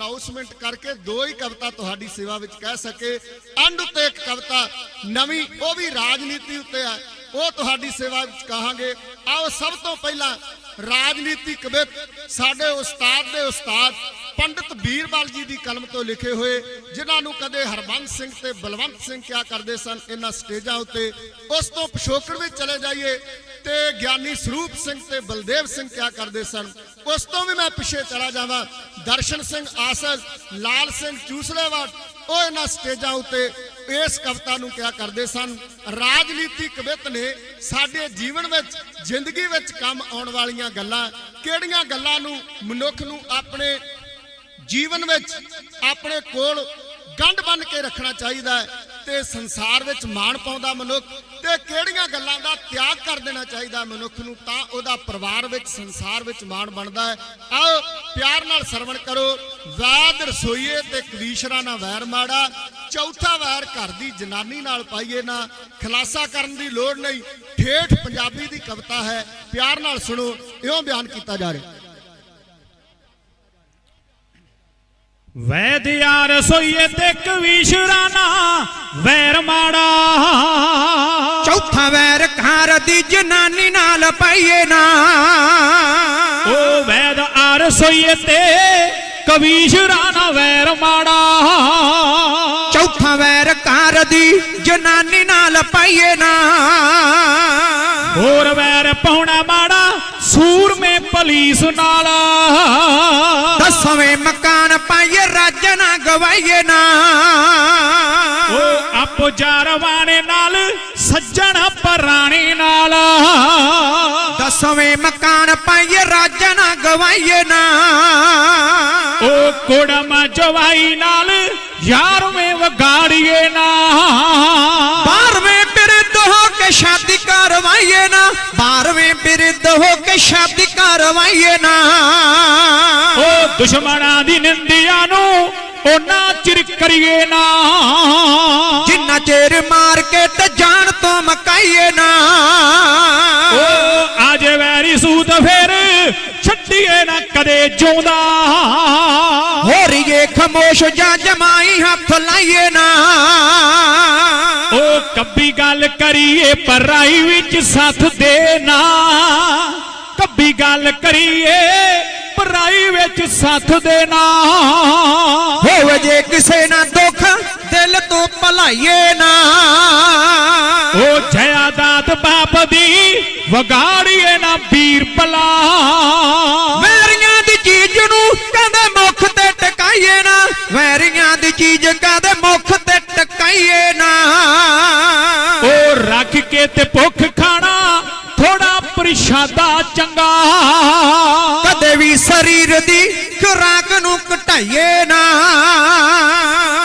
Announcement ਕਰਕੇ ਦੋ ਹੀ ਕਵਿਤਾ ਤੁਹਾਡੀ ਸੇਵਾ ਵਿੱਚ ਕਹਿ ਸਕੇ। ਐਂਡ ਉੱਤੇ ਇੱਕ ਕਵਿਤਾ ਨਵੀਂ, ਉਹ ਵੀ ਰਾਜਨੀਤੀ ਉੱਤੇ ਹੈ ਉਹ ਤੁਹਾਡੀ ਸੇਵਾ ਵਿੱਚ ਕਹਾਂਗੇ। ਆਓ ਸਭ ਤੋਂ ਪਹਿਲਾਂ ਰਾਜਨੀਤੀ ਕਵਿਤ ਸਾਡੇ ਉਸਤਾਦ ਦੇ ਉਸਤਾਦ ਪੰਡਿਤ ਵੀਰਵਾਲ ਜੀ ਦੀ ਕਲਮ ਤੋਂ ਲਿਖੇ ਹੋਏ, ਜਿਨ੍ਹਾਂ ਨੂੰ ਕਦੇ ਹਰਬੰਸ ਸਿੰਘ ਤੇ ਬਲਵੰਤ ਸਿੰਘ ਕਿਹਾ ਕਰਦੇ ਸਨ, ਇਹਨਾਂ ਸਟੇਜਾਂ ਉੱਤੇ ਉਸ ਤੋਂ ਪਿਛੋਕੜ ਵੀ ਚਲੇ ਜਾਈਏ ਤੇ ਗਿਆਨੀ ਸਰੂਪ ਸਿੰਘ ਤੇ ਬਲਦੇਵ ਸਿੰਘ ਕਿਹਾ ਕਰਦੇ ਸਨ, ਉਸ ਤੋਂ ਵੀ ਮੈਂ ਪਿੱਛੇ ਚਲਾ ਜਾਵਾਂ। ਦਰਸ਼ਨ ਸਿੰਘ ਆਸਰ ਲਾਲ ਸਿੰਘ ਚੂਸਲੇਵਾਲ ਉਹ ਇਹਨਾਂ ਸਟੇਜਾਂ ਉੱਤੇ ਇਸ ਕਵਿਤਾ ਨੂੰ ਕਿਹਾ ਕਰਦੇ ਸਨ, ਰਾਜਨੀਤੀ ਕਵਿਤ ਨੇ ਸਾਡੇ ਜੀਵਨ ਵਿੱਚ, ਜ਼ਿੰਦਗੀ ਵਿੱਚ ਕੰਮ ਆਉਣ ਵਾਲੀਆਂ ਗੱਲਾਂ, ਕਿਹੜੀਆਂ ਗੱਲਾਂ ਨੂੰ, ਮਨੁੱਖ ਨੂੰ ਆਪਣੇ ਜੀਵਨ ਵਿੱਚ ਆਪਣੇ ਕੋਲ ਗੰਢ ਬੰਨ ਕੇ ਰੱਖਣਾ ਚਾਹੀਦਾ ਹੈ ਤੇ ਸੰਸਾਰ ਵਿੱਚ ਮਾਣ ਪਾਉਂਦਾ ਮਨੁੱਖ ਤੇ ਕਿਹੜੀਆਂ ਗੱਲਾਂ ਦਾ ਤਿਆਗ ਕਰ ਦੇਣਾ ਚਾਹੀਦਾ ਮਨੁੱਖ ਨੂੰ, ਤਾਂ ਉਹਦਾ ਪਰਿਵਾਰ ਵਿੱਚ, ਸੰਸਾਰ ਵਿੱਚ ਮਾਣ ਬਣਦਾ ਹੈ। ਆਓ ਪਿਆਰ ਨਾਲ ਸਰਵਣ ਕਰੋ। ਵੈਦ ਰਸੋਈਏ ਤੇ ਕਵੀਸ਼ਰਾ ਨਾਲ ਵੈਰ ਮਾੜਾ। ਚੌਥਾ ਵੈਰ ਘਰ ਦੀ ਜਨਾਨੀ ਨਾਲ ਪਾਈਏ ਨਾ। ਖਲਾਸਾ ਕਰਨ ਦੀ ਲੋੜ ਨਹੀਂ। ਠੇਠ ਪੰਜਾਬੀ ਦੀ ਕਵਿਤਾ ਹੈ, ਪਿਆਰ ਨਾਲ ਸੁਣੋ, ਇਉਂ ਬਿਆਨ ਕੀਤਾ ਜਾ ਰਿਹਾ। ਵੈਦਿਆ ਰਸੋਈਏ ਤੇ ਕਵੀਸ਼ਰਾਨਾ ਵੈਰ ਮਾੜਾ। ਚੌਥਾ ਵੈਰ ਘਰ ਦੀ ਜਨਾਨੀ ਨਾਲ ਪਾਈਏ ਨਾ। ਓ ਵੈਦ ਆ ਰਸੋਈਏ ਤੇ ਕਵੀਸ਼ਰਾਨਾ ਵੈਰ ਮਾੜਾ। ਚੌਥਾ ਵੈਰ ਘਰ ਦੀ ਜਨਾਨੀ ਨਾਲ ਪਾਈਏ ਨਾ। ਹੋਰ ਵੈਰ ਪਾਉਣਾ ਮਾੜਾ ਸੂਰਮੇ ਪੁਲਿਸ ਨਾਲ। ਦਸਵੇਂ ਮਕਾਨ ਪਾਈਏ ਨਾ ਗਵਾਈਏ ਨਾ। ਓ ਆਪੋ ਜਾਰਵਾਣੇ ਨਾਲ ਸੱਜਣ ਪਰਾਣੇ ਨਾਲ। ਦਸਵੇਂ ਮਕਾਨ ਪਾਈਏ ਰੱਜ ਨਾ ਗਵਾਈਏ ਨਾ। ਓ ਕੁੜਮ ਜਵਾਈ ਨਾਲ ਯਾਰਵੇਂ ਵਗਾੜੀਏ ਨਾ। ਬਾਰਵੇਂ ਬਿਰਧ ਹੋ ਕੇ ਸ਼ਾਦੀ ਕਰਵਾਈਏ ਨਾ। ਬਾਰਵੇਂ ਬਿਰਧ ਹੋ ਕੇ ਸ਼ਾਦੀ ਕਰਵਾਈਏ ਨਾ। ਓ ਦੁਸ਼ਮਣਾਂ ਦੀ ਨਿੰਦਿਆ ਨੂੰ ਉਹਨਾਂ ਚਿਰ ਕਰੀਏ ਨਾ। ਜਿੰਨਾ ਚਿਰ ਮਾਰ ਕੇ ਤੇ ਜਾਣ ਤੋਂ ਮਕਾਈਏ ਨਾ। ਓ ਅੱਜ ਵੈਰੀ ਸੂਤ ਫੇਰ ਛੱਡੀਏ ਨਾ ਕਦੇ ਜਿਉਂਦਾ। ਹੋਰੀਏ ਖਮੋਸ਼ ਜਾਂ ਜਮਾਈ ਹੱਥ ਲਾਈਏ ਨਾ। ਓ ਕੱਬੀ ਗੱਲ ਕਰੀਏ ਪਰਾਈ ਵਿੱਚ ਸਾਥ ਦੇਣਾ ਕੱਬੀ ਗੱਲ ਕਰੀਏ ਪਰਾਈ ਵਿੱਚ ਸਾਥ ਦੇਣਾ ਹੋਵੇ ਜੇ ਕਿਸੇ ਨਾ ਦੁੱਖ ਦਿਲ ਤੋਂ ਭਲਾਈਏ ਨਾ। ਓ ਜਯਾਦਾਤ ਬਾਪ ਦੀ ਵਗਾੜੀਏ ਨਾ ਵੀਰ ਭਲਾ। ਵੈਰੀਆਂ ਦੀ ਚੀਜ਼ ਨੂੰ ਕਹਿੰਦੇ ਮੁਖ ਤੇ ਟਿਕਾਈਏ ਨਾ। ਵੈਰੀਆਂ ਦੀ ਚੀਜ਼ ਕਹਿੰਦੇ ਮੁਖ ਤੇ ਟਿਕਾਈਏ ਨਾ। ਓ ਰੱਖ ਕੇ ਤੇ ਭੁੱਖ ਖਾਣਾ ਥੋੜਾ ਪ੍ਰਸ਼ਾਦਾ ਚੰਗਾ ਸਰੀਰ ਦੀ ਖੁਰਾਕ ਨੂੰ ਘਟਾਈਏ ਨਾ।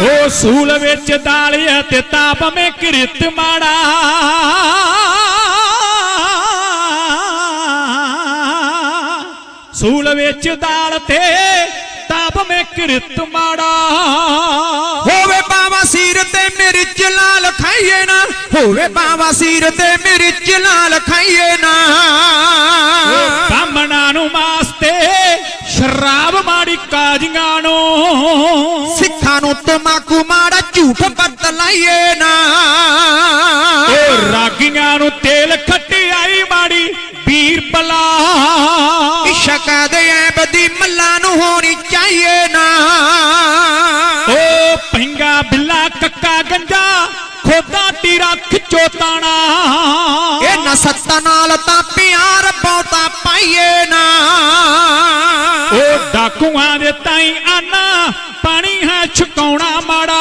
ਓ ਸੂਲ ਵਿੱਚ ਦਾਲਿਆ ਤੇ ਤਾਪ ਮੇ ਕਿਰਤ ਮਾੜਾ। ਸੂਲ ਵਿੱਚ ਦਾਲ ਤੇ ਤਾਪ ਮੇ ਕਿਰਤ ਮਾੜਾ। ਹੋਵੇ ਬਾਵਾ ਸਿਰ ਤੇ ਮਿਰਚ ਲਾਲ ਖਾਈਏ ਨਾ। ਹੋਵੇ ਬਾਵਾ ਸਿਰ ਤੇ ਮਿਰਚ ਲਾਲ ਖਾਈਏ ਨਾ। ਤਮਾਕੂ ਮਾੜਾ ਝੂਠ ਬਤਲਾਈਏ ਨਾ। ਓ ਰਾਗੀਆਂ ਨੂੰ ਤੇਲ ਖਟਿਆਈ ਮਾੜੀ ਵੀਰ ਬਲਾ ਇਸ਼ਕ ਦੇ ਐਬ ਦੀ ਮੱਲਾ ਨੂੰ ਹੋਣੀ ਚਾਹੀਏ ਨਾ। ਓ ਪਿੰਗਾ ਬਿੱਲਾ ਕੱਕਾ ਗੰਜਾ ਖੋਦਾ ਟੀਰਾ ਖਿੱਚੋ ਤਾਣਾ ਇਹ ਨਾ ਸੱਤਾ ਨਾਲ ਤਾਂ ਪਿਆਰ ਬਹੁਤਾ ਪਾਈਏ ਨਾ। ਓ ਡਾਕੂਆਂ ਦੇ ਤਾਈ ਆਨਾ ਛਕਾਉਣਾ ਮਾੜਾ।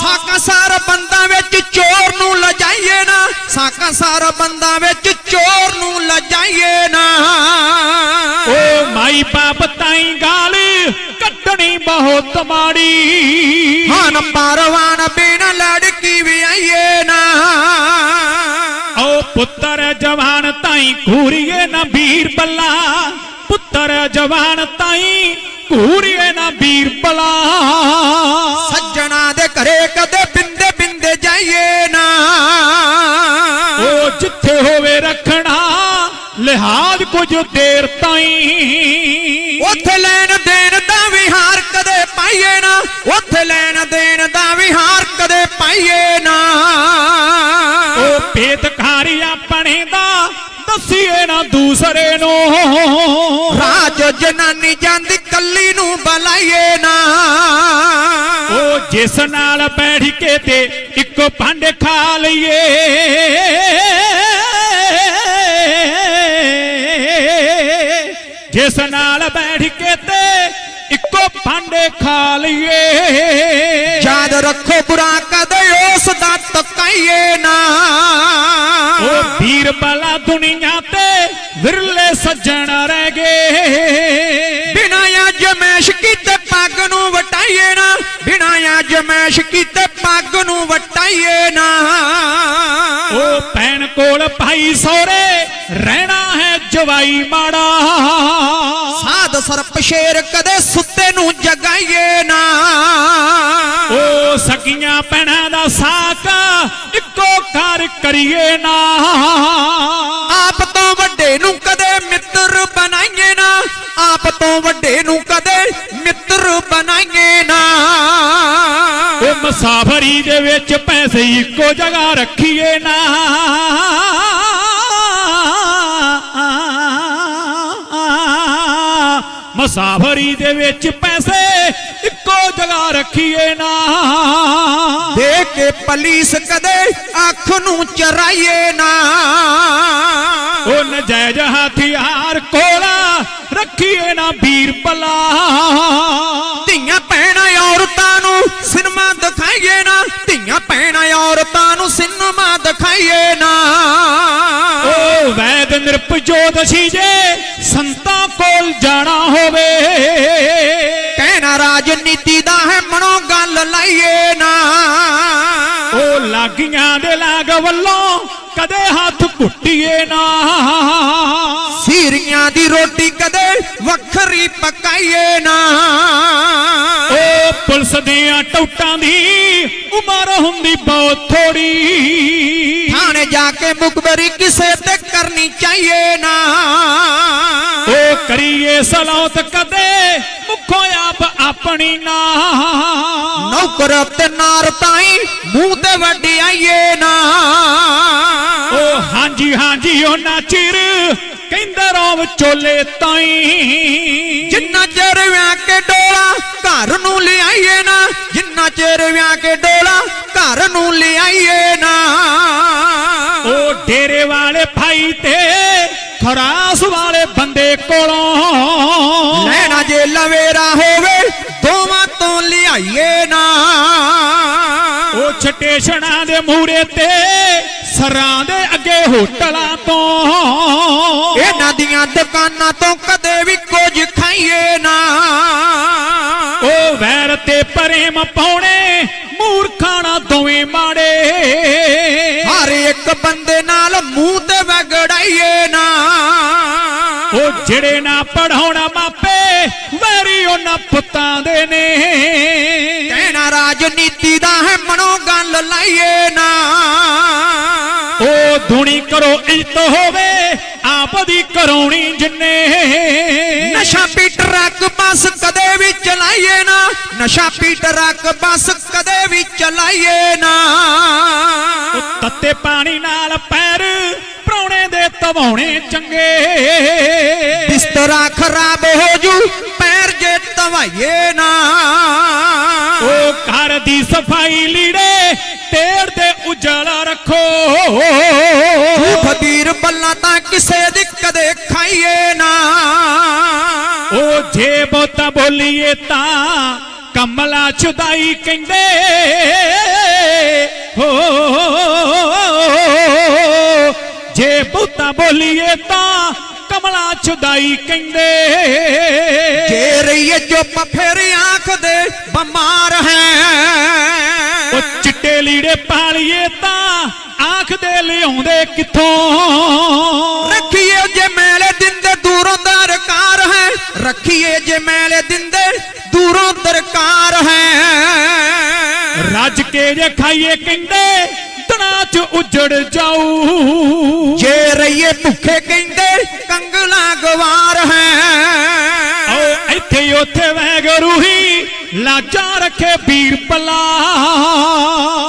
ਸਾਕਾ ਸਾਰ ਬੰਦਾ ਵਿੱਚ ਚੋਰ ਨੂੰ ਲਜਾਈਏ ਨਾ। ਸਾਕਾ ਸਾਰ ਬੰਦਾ ਵਿੱਚ ਚੋਰ ਨੂੰ ਲਜਾਈਏ ਨਾ। ਓ ਮਾਈ ਬਾਪ ਤਾਈ ਗਾਲ ਕੱਢਣੀ ਬਹੁਤ ਮਾੜੀ। ਹਨ ਪਰਵਾਨ ਬਿਨ ਲੜਕੀ ਵੀ ਆਈਏ ਨਾ। ਓ ਪੁੱਤਰ ਜਵਾਨ ਤਾਈ ਘੂਰੀਏ ਨਾ ਵੀਰ ਬੱਲਾ। ਪੁੱਤਰ ਜਵਾਨ ਤਾਈ ਘੂਰੀਏ ਨਾ ਵੀਰ ਭਲਾ। ਸੱਜਣਾ ਦੇ ਘਰੇ ਕਦੇ ਬਿੰਦੇ ਬਿੰਦੇ ਜਾਈਏ ਨਾ। ਉਹ ਜਿੱਥੇ ਹੋਵੇ ਰੱਖਣਾ ਲਿਹਾਜ਼ ਕੁਝ ਦੇਰ ਤਾਈ। ਉੱਥੇ ਲੈਣ ਦੇਣ ਦਾ ਵਿਹਾਰ ਕਦੇ ਪਾਈਏ ਨਾ। ਉੱਥੇ ਲੈਣ ਦੇਣ ਦਾ ਵਿਹਾਰ ਕਦੇ ਪਾਈਏ ਨਾ। ਉਹ ਭੇਦਕਾਰੀ ਆਪਣੇ ਦਾ ਦੱਸੀਏ ਨਾ ਦੂਸਰੇ ਨੂੰ। ਜਨਾਨੀ ਜਾਂਦੀ ਕੱਲੀ ਨੂੰ ਬੁਲਾਈਏ ਨਾ। ਉਹ ਜਿਸ ਨਾਲ ਬੈਠ ਕੇ ਤੇ ਇੱਕੋ ਭਾਂਡੇ ਖਾ ਲਈਏ। ਜਿਸ ਨਾਲ ਬੈਠ ਕੇ ਤੇ ਇੱਕੋ ਭਾਂਡੇ ਖਾ ਲਈਏ। ਯਾਦ ਰੱਖੋ ਬੁਰਾ ਕਦੇ ਉਸ ਦਾ ਤਕਾਈਏ ਨਾ। ਉਹ ਵੀਰ ਬਲਾ ਦੁਨੀਆ ਜਮੈਸ਼ ਕੀਤੇ ਪੱਗ ਨੂੰ ਵਟਾਈਏ ਨਾ। ਉਹ ਭੈਣ ਕੋਲ ਭਾਈ ਸੋਰੇ ਰਹਿਣਾ ਹੈ ਜਵਾਈ ਮਾੜਾ। ਸਾਧ ਸਰਪ ਸ਼ੇਰ ਕਦੇ ਸੁੱਤੇ ਨੂੰ ਜਗਾਈਏ ਨਾ। ਉਹ ਸਕੀਆਂ ਭੈਣਾਂ ਦਾ ਸਾਕ ਇੱਕੋ ਘਰ ਕਰੀਏ ਨਾ। ਆਪ ਤੋਂ ਵੱਡੇ ਨੂੰ ਕਦੇ ਮਿੱਤਰ ਬਣਾਈਏ ਨਾ। ਆਪ ਤੋਂ ਵੱਡੇ ਨੂੰ ਕਦੇ ਮਿੱਤਰ ਬਣਾਈਏ ਮੁਸਾਫਰੀ ਦੇ ਵਿੱਚ ਪੈਸੇ ਇੱਕੋ ਜਗ੍ਹਾ ਰੱਖੀਏ ਨਾ। ਮੁਸਾਫਰੀ ਦੇ ਵਿੱਚ ਪੈਸੇ ਇੱਕੋ ਜਗ੍ਹਾ ਰੱਖੀਏ ਨਾ। ਦੇ ਕੇ ਪੁਲਿਸ ਕਦੇ ਅੱਖ ਨੂੰ ਚਰਾਈਏ ਨਾ। ਉਹ ਨਜਾਇਜ਼ ਹਥਿਆਰ ਕੋਲਾ ਰੱਖੀਏ ਨਾ ਵੀਰ ਪਲਾ ਧੀਆਂ ਭੈਣਾਂ ਨੂੰ ਸਿਨੇਮਾ ਦਿਖਾਈਏ ਨਾ। ਓ ਵੈਦ ਨਿਰਪਜੋਦਸ਼ੀ ਜੇ ਸੰਤਾਂ ਕੋਲ ਜਾਣਾ ਹੋਵੇ। ਕਹਿਣਾ ਰਾਜਨੀਤੀ ਦਾ ਹੈ ਮਨੋ ਗੱਲ ਲਾਈਏ ਨਾ। ਉਹ ਲਾਗੀਆਂ ਦੇ ਲਾਗ ਵੱਲੋਂ ਕਦੇ ਹੱਥ ਘੁੱਟੀਏ ਨਾ। ਸੀਰੀਆਂ ਦੀ ਰੋਟੀ ਕਦੇ ਵੱਖਰੀ ਪਕਾਈਏ ਨਾ। ਓ ਪੁਲਿਸ ਦੀਆਂ ਟੌਟਾਂ ਦੀ ਉਮਰ ਹੁੰਦੀ ਬਹੁਤ ਥੋੜੀ ਥਾਣੇ ਜਾ ਕੇ ਮੁਖਬਰੀ ਕਿਸੇ ਤੇ ਕਰਨੀ ਚਾਹੀਏ ਨਾ। ਓ ਕਰੀਏ ਸਲਾਉਤ ਕਦੇ ਮੁਖੋਂ ਆਪ ਆਪਣੀ ਨਾ। ਨੌਕਰ ਤੇ ਨਾਰ ਤਾਈ ਮੂੰਹ ਤੇ ਵਡਿਆਈਏ ਨਾ। ਓ ਹਾਂਜੀ ਹਾਂਜੀ ਉਹਨਾਂ ਚਿਰ ਕਹਿੰਦਾ ਰੋ ਵਿਚੋਲੇ ਤਾਈ। ਜਿੰਨਾ ਚਿਰ ਵਿਆਹ ਕੇ ਡੋਲਾ ਘਰ ਨੂੰ ਲਿਆਈਏ ਨਾ ਜਿੰਨਾ ਚਿਰ ਵਿਆਹ ਕੇ ਡੋਲਾ ਘਰ ਨੂੰ ਲਿਆਈਏ ਨਾ। ਉਹ ਡੇਰੇ ਵਾਲੇ ਭਾਈ ਤੇ ਖਰਾਸ ਵਾਲੇ ਬੰਦੇ ਕੋਲੋਂ ਲੈਣਾ ਜੇ ਲਵੇਰਾ ਹੋਵੇ ਦੋਵਾਂ ਤੋਂ ਲਿਆਈਏ ਨਾ। ਉਹ ਛਟੇਸ਼ਣਾ ਦੇ ਮੂਰੇ ਤੇ ਸਰਾਂ ਦੇ ਅੱਗੇ ਹੋਟਲਾਂ ਤੋਂ ਦੀਆਂ ਦੁਕਾਨਾਂ ਤੋਂ ਕਦੇ ਵੀ ਕੁਝ ਖਾਈਏ ਨਾ। ਉਹ ਵੈਰ ਤੇ ਪ੍ਰੇਮ ਪਾਉਣੇ ਮੂਰਖਾਣਾ ਦੋਵੇਂ ਮਾੜੇ। ਹਰ ਇੱਕ ਬੰਦੇ ਨਾਲ ਮੂੰਹ ਤੇ ਵਗੜਾਈਏ ਨਾ। ਉਹ ਜਿਹੜੇ ਨਾ ਪੜਾਉਣਾ ਮਾਪੇ ਵੈਰੀ ਉਹਨਾਂ ਪੁੱਤਾਂ ਦੇ ਨੇ। ਕਹਿਣਾ ਰਾਜਨੀਤੀ ਦਾ ਹੈ ਮਨੋ ਗੱਲ ਲਾਈਏ। ਧੁਣੀ ਕਰੋ ਇੱਜ਼ਤ ਹੋਵੇ ਆਪ ਦੀ ਕਰਾਉਣੀ ਜਿੰਨੇ। ਨਸ਼ਾ ਪੀ ਟਰੱਕ ਬੱਸ ਕਦੇ ਵੀ ਚਲਾਈਏ ਨਾ ਨਸ਼ਾ ਪੀ ਟਰੱਕ ਬੱਸ ਕਦੇ ਵੀ ਚਲਾਈਏ ਨਾ। ਤੱਤੇ ਪਾਣੀ ਨਾਲ ਪੈਰ ਪ੍ਰਾਉਣੇ ਦੇ ਤਵਾਉਣੇ ਚੰਗੇ। ਬਿਸਤਰਾ ਖਰਾਬ ਹੋ ਜੂ ਪੈਰ ਜੇ ਤਵਾਈਏ ਨਾ। ਉਹ ਘਰ ਦੀ ਸਫ਼ਾਈ ਲੀੜੇ ਤੇੜ ਦੇ ਉਜਾਲਾ ਰੱਖੋ। ਬਹੁਤਾ ਬੋਲੀਏ ਤਾਂ ਕਮਲਾ ਛੁਦਾਈ ਕਹਿੰਦੇ ਹੋ ਜੇ ਬਹੁਤਾ ਬੋਲੀਏ ਤਾਂ ਕਮਲਾ ਛੁਦਾਈ ਕਹਿੰਦੇ ਜੇ ਰਹੀਏ ਚੁੱਪ ਫਿਰ ਆਂਖ ਦੇ ਬਿਮਾਰ ਹੈ। ਉਹ ਚਿੱਟੇ ਲੀੜੇ ਪਾਲੀਏ ਤਾਂ ਆਂਖ ਦੇ ਲਿਆਉਂਦੇ ਕਿੱਥੋਂ? ਰੱਖੀਏ ਜੇ ਰੱਖੀਏ ਜੇ ਮੈਲੇ ਦਿੰਦੇ ਦੂਰੋਂ ਦਰਕਾਰ ਹੈ। ਰੱਜ ਕੇ ਜੇ ਖਾਈਏ ਕਹਿੰਦੇ ਤਣਾ ਚ ਉਜੜ ਜਾਊ। ਜੇ ਰਹੀਏ ਭੁੱਖੇ ਕਹਿੰਦੇ ਕੰਗਲਾ ਗਵਾਰ ਹੈ। ਓ ਇੱਥੇ ਉੱਥੇ ਵੈਗਰੂ ਹੀ ਲਾਜਾਂ ਰੱਖੇ ਵੀਰ ਪੱਲਾ।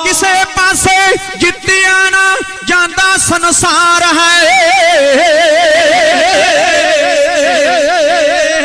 ਕਿਸੇ ਪਾਸੇ ਜਿੱਤਿਆ ਨਾ ਜਾਂਦਾ ਸੰਸਾਰ